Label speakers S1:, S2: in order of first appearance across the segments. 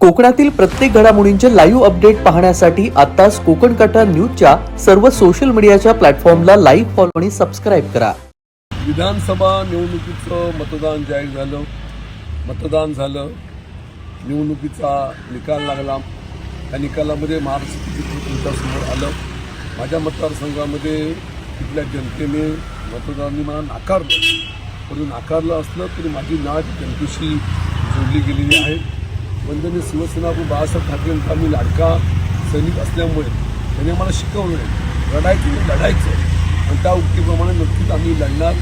S1: कोकणातील प्रत्येक घडामोडींचे लाईव्ह अपडेट पाहण्यासाठी आताच कोकण कटा न्यूजच्या सर्व सोशल मीडियाच्या प्लॅटफॉर्मला लाईव्ह फॉलो आणि सबस्क्राईब करा.
S2: विधानसभा निवडणुकीचं मतदान जाहीर झालं. मतदान झालं. निवडणुकीचा निकाल लागला. त्या निकालामध्ये महाराष्ट्र तुमच्यासमोर आलं. माझ्या मतदारसंघामध्ये तिथल्या जनतेने मतदारांनी मला नाकारलं. परंतु नाकारलं असलं तरी माझी नाट जनतेशी जोडली गेलेली आहे. वंदनीय शिवसेना पण बाळासाहेब ठाकरेंचा मी लाडका सैनिक असल्यामुळे त्यांनी मला शिकवलं लढायचं म्हणजे लढायचं. आणि त्या उक्तीप्रमाणे नक्कीच आम्ही लढणार.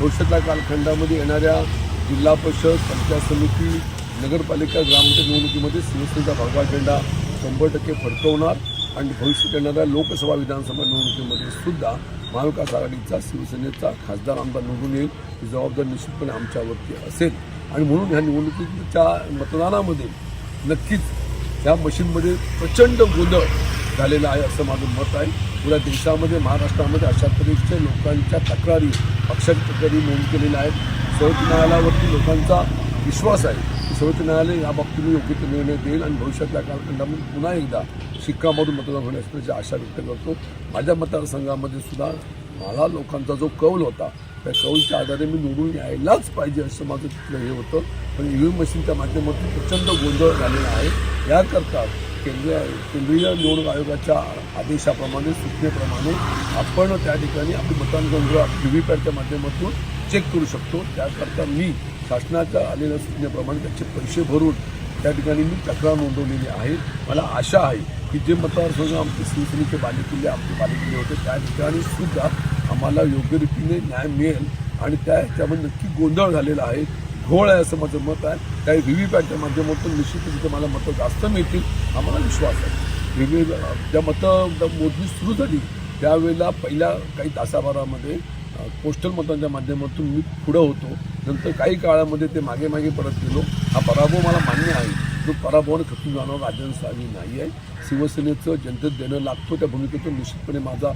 S2: भविष्यातल्या कालखंडामध्ये येणाऱ्या जिल्हा परिषद पंचायत समिती नगरपालिका ग्रामपंचायत निवडणुकीमध्ये शिवसेनेचा भगवा झेंडा शंभर टक्के फडकवणार. आणि भविष्यात येणाऱ्या लोकसभा विधानसभा निवडणुकीमध्ये सुद्धा महाविकास आघाडीचा शिवसेनेचा खासदार आमदार निवडून येईल. ही जबाबदारी निश्चितपणे आमच्यावरती असेल. आणि म्हणून ह्या निवडणुकीच्या मतदानामध्ये नक्कीच ह्या मशीनमध्ये प्रचंड गोंधळ झालेला आहे असं माझं मत आहे. पुऱ्या देशामध्ये महाराष्ट्रामध्ये अशा तऱ्हेच्या लोकांच्या तक्रारी पक्षाच्या तक्रारी नोंद केलेल्या आहेत. सर्वोच्च न्यायालयावरती लोकांचा विश्वास आहे की सर्वोच्च न्यायालय या योग्य ते निर्णय देईल आणि भविष्यातल्या कालखंडामध्ये पुन्हा एकदा शिक्कामधून मतदान होण्याची आशा व्यक्त करतो. माझ्या मतदारसंघामध्ये सुद्धा मला लोकांचा जो कौल होता त्या कौलच्या आधारे मी निवडून यायलाच पाहिजे असं माझं तिथलं हे होतं. पण ईव्हीएम मशीनच्या माध्यमातून प्रचंड गोंधळ झालेला आहे. याकरता केंद्रीय केंद्रीय निवडणूक आयोगाच्या आदेशाप्रमाणे सूचनेप्रमाणे आपण त्या ठिकाणी आपली मतदान व्ही व्ही पॅटच्या माध्यमातून चेक करू शकतो. त्याकरता मी शासनाच्या आलेल्या सूचनेप्रमाणे त्याचे पैसे भरून त्या ठिकाणी मी तक्रार नोंदवलेली आहे. मला आशा आहे की जे मतदारसंघ आमचे शिवसेनेचे बालेकिल्ले आमचे बालेकिल्ले होते त्या ठिकाणी सुद्धा आम्हाला योग्य रीतीने न्याय मिळेल आणि त्या ह्याच्यामध्ये नक्की गोंधळ झालेला आहे. घोळ आहे असं माझं मत आहे. काही व्ही व्ही पॅटच्या माध्यमातून निश्चितच तिथे मला मतं जास्त मिळतील आम्हाला विश्वास आहे. व्ही व्ही ज्या मतं मोजणी सुरू झाली त्यावेळेला पहिल्या काही तासाभरामध्ये पोस्टल मतांच्या माध्यमातून मी पुढं होतो. नंतर काही काळामध्ये ते मागे मागे परत गेलो. हा पराभव मला मान्य आहे. तो पराभवाने खचून जाणार राजनसावी नाही आहे. शिवसेनेचं जनतेत देणं लागतो. त्या भूमिकेतून निश्चितपणे माझा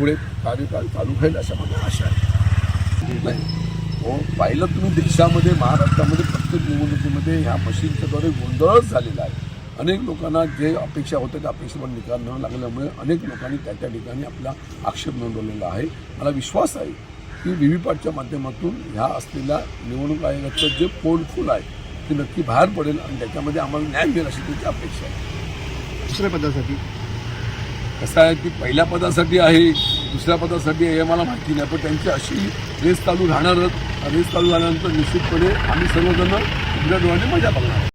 S2: पुढे कार्यकाळ चालू राहील अशा माझ्या आशा आहे. नाही हो पाहिलं तुम्ही देशामध्ये महाराष्ट्रामध्ये प्रत्येक निवडणुकीमध्ये ह्या मशीनच्याद्वारे गोंधळच झालेला आहे. अनेक लोकांना जे अपेक्षा होत्या त्या अपेक्षेवर निकाल न लागल्यामुळे अनेक लोकांनी त्या त्या ठिकाणी आपला आक्षेप नोंदवलेला आहे. मला विश्वास आहे की व्ही व्ही पॅटच्या माध्यमातून ह्या असलेल्या निवडणूक आयोगाचं जे पोर्टफुल आहे ते नक्की बाहेर पडेल आणि त्याच्यामध्ये आम्हाला न्याय मिळेल अशी त्याची अपेक्षा आहे.
S3: दुसऱ्या पदासाठी?
S2: कसं आहे की पहिल्या पदासाठी आहे दुसऱ्या पदासाठी आहे हे मला माहिती नाही. पण त्यांची अशी रेस चालू राहणारच. रेस चालू झाल्यानंतर निश्चितपणे आम्ही सर्वजण उघड्या डोळ्याने मजा बघणार.